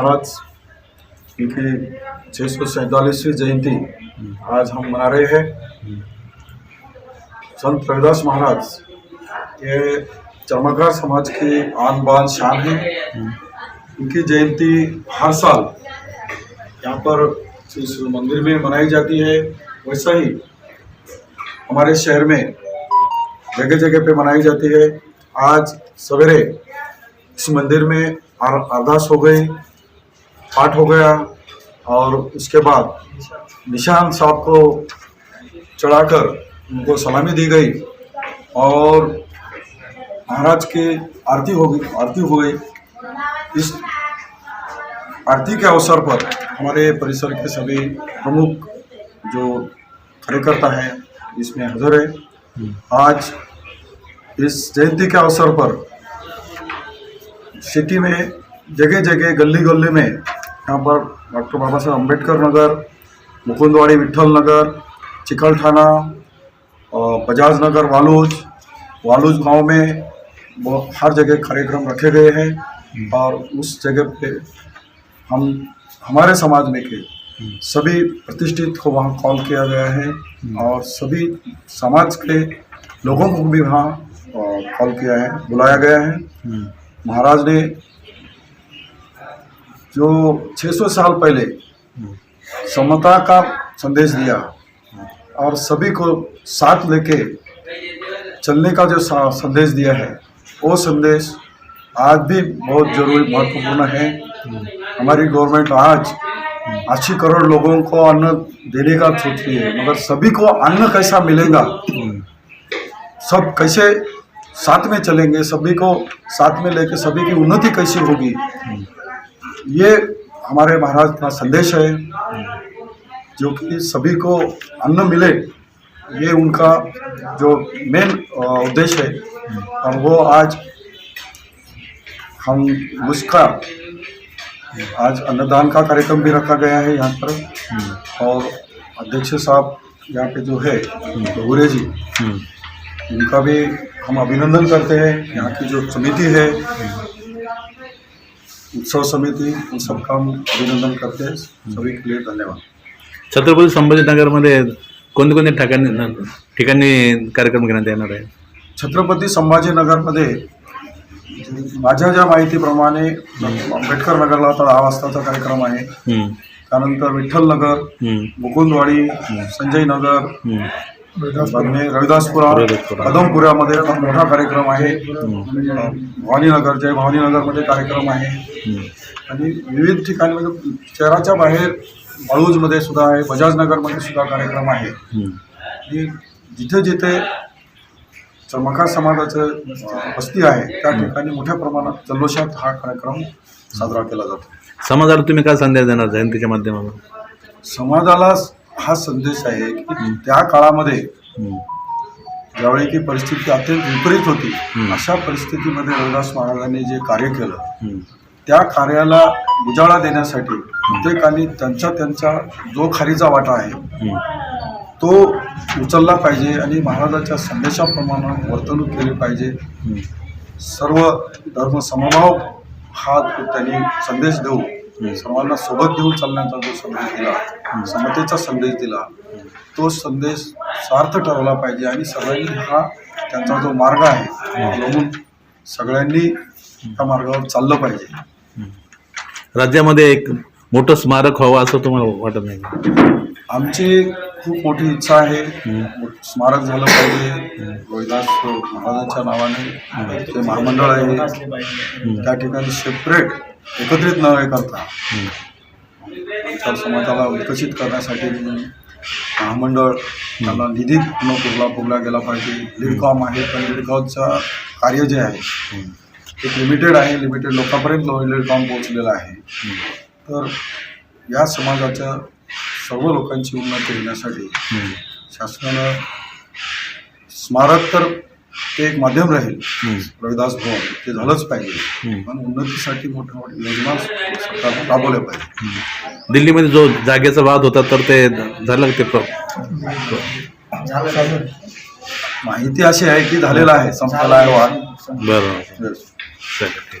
महाराज, इनकी छः सौ सैंतालीसवीं जयंती आज हम मना रहे हैं। संत रविदास महाराज, ये चमकार समाज की आन बान शान है। इनकी जयंती हर साल यहाँ पर इस मंदिर में मनाई जाती है। वैसा ही हमारे शहर में जगह जगह पे मनाई जाती है। आज सवेरे इस मंदिर में अरदास हो गई। पाठ हो गया और उसके बाद निशान साहब को चढ़ाकर उनको सलामी दी गई और महाराज की आरती हो गई, आरती हो गई। इस आरती के अवसर पर हमारे परिसर के सभी प्रमुख जो कार्यकर्ता हैं, इसमें हाजिर है। आज इस जयंती के अवसर पर सिटी में जगह जगह गली गली में यहाँ पर डॉक्टर बाबा साहेब अंबेडकर नगर मुकुंदवाड़ी विठल नगर चिकलठाना और बजाज नगर वालूज. वालूज गाँव में वो हर जगह कार्यक्रम रखे गए हैं और उस जगह पे हम हमारे समाज में के सभी प्रतिष्ठित को वहाँ कॉल किया गया है और सभी समाज के लोगों को भी वहाँ कॉल किया है बुलाया गया है। महाराज ने जो 600 साल पहले समता का संदेश दिया और सभी को साथ लेके चलने का जो संदेश दिया है, वो संदेश आज भी बहुत ज़रूरी, महत्वपूर्ण है। हमारी गवर्नमेंट आज अस्सी करोड़ लोगों को अन्न देने का सोच रही है, मगर सभी को अन्न कैसा मिलेगा? सब कैसे साथ में चलेंगे? सभी को साथ में लेके सभी की उन्नति कैसे होगी? ये हमारे महाराज का संदेश है जो कि सभी को अन्न मिले ये उनका जो मेन उद्देश्य है। और वो आज हम उसका आज अन्नदान का कार्यक्रम भी रखा गया है यहाँ पर। और अध्यक्ष साहब यहाँ पे जो है भगुरे जी उनका भी हम अभिनंदन करते हैं। यहाँ की जो समिति है उत्सव समिति उन सबका हम अभिनंदन करते हैं। सभी के लिए धन्यवाद। छत्रपती संभाजीनगरमध्ये कोणते कोणते ठिकाणी ठिकाणी कार्यक्रम घेण्यात येणार आहे? छत्रपती संभाजीनगरमध्ये माझ्या ज्या माहितीप्रमाणे आंबेडकर नगरला आता दहा वाजताचा कार्यक्रम आहे. हम्म, त्यानंतर विठ्ठल नगर हम्म, मुकुंदवाडी संजय नगर हम्म, रविदासपुरा रविदासपुरा. कदमपुऱ्यामध्ये एक मोठा कार्यक्रम आहे. भवानीनगर जय भवानीनगरमध्ये कार्यक्रम आहे. आणि विविध ठिकाणी म्हणजे शहराच्या बाहेर बळूजमध्ये सुद्धा आहे बजाजनगरमध्ये सुद्धा कार्यक्रम आहे. आणि जिथे जिथे चमका समाजाचं वस्ती आहे त्या ठिकाणी मोठ्या प्रमाणात जल्लोषात हा कार्यक्रम साजरा केला जातो. समाजाला तुम्ही काय संदेश देणार जयंतीच्या माध्यमातून? समाजाला हा संदेश आहे की त्या काळामध्ये. ज्यावेळी की परिस्थिती अत्यंत विपरीत होती. अशा परिस्थितीमध्ये रविदास महाराजांनी जे कार्य केलं. त्या कार्याला उजाळा देण्यासाठी प्रत्येकाने त्यांचा त्यांचा जो खारीचा वाटा आहे. तो उचलला पाहिजे आणि महाराजाच्या संदेशाप्रमाणे वर्तणूक केली पाहिजे. सर्व धर्म समभाव हा त्यांनी संदेश देऊ सर्वांना सोबत घेऊन चालण्याचा जो संदेश दिला समतेचा संदेश दिला तो संदेश सार्थ ठरवला पाहिजे आणि सगळ्यांनी हा त्यांचा जो मार्ग आहे अवलंबून सगळ्यांनी त्या मार्गावर चाललं पाहिजे. राज्यामध्ये एक मोठं स्मारक व्हावं असं तुम्हाला वाटत नाही? आमची खूप मोठी इच्छा आहे. स्मारक झालं पाहिजे. रोहिदास महाराजांच्या नावाने ते महामंडळ आहे त्या ठिकाणी सेपरेट एकत्रित नव्हे करता. तर समाजाला विकसित करण्यासाठी महामंडळ त्याला निधी पूर्ण पुरला पुरला गेला पाहिजे लिडकॉम आहे पण लिडकॉमचं कार्य जे आहे. एक लिमिटेड आहे लिमिटेड लोकांपर्यंत लिडकॉम पोहोचलेलं आहे तर या समाजाच्या सर्व लोकांची उन्नती होण्यासाठी. शासनानं स्मारक तर ते एक माध्यम राहील. रविदास भवन ते झालंच पाहिजे. पण उन्नतीसाठी मोठ्या मोठ्या योजना सरकारनं राबवल्या पाहिजे. दिल्लीमध्ये जो जागेचा वाद होता तर ते झालं ते प्र- माहिती अशी आहे की झालेला आहे संपलेला आहे वाद. बरं Yes. चालेल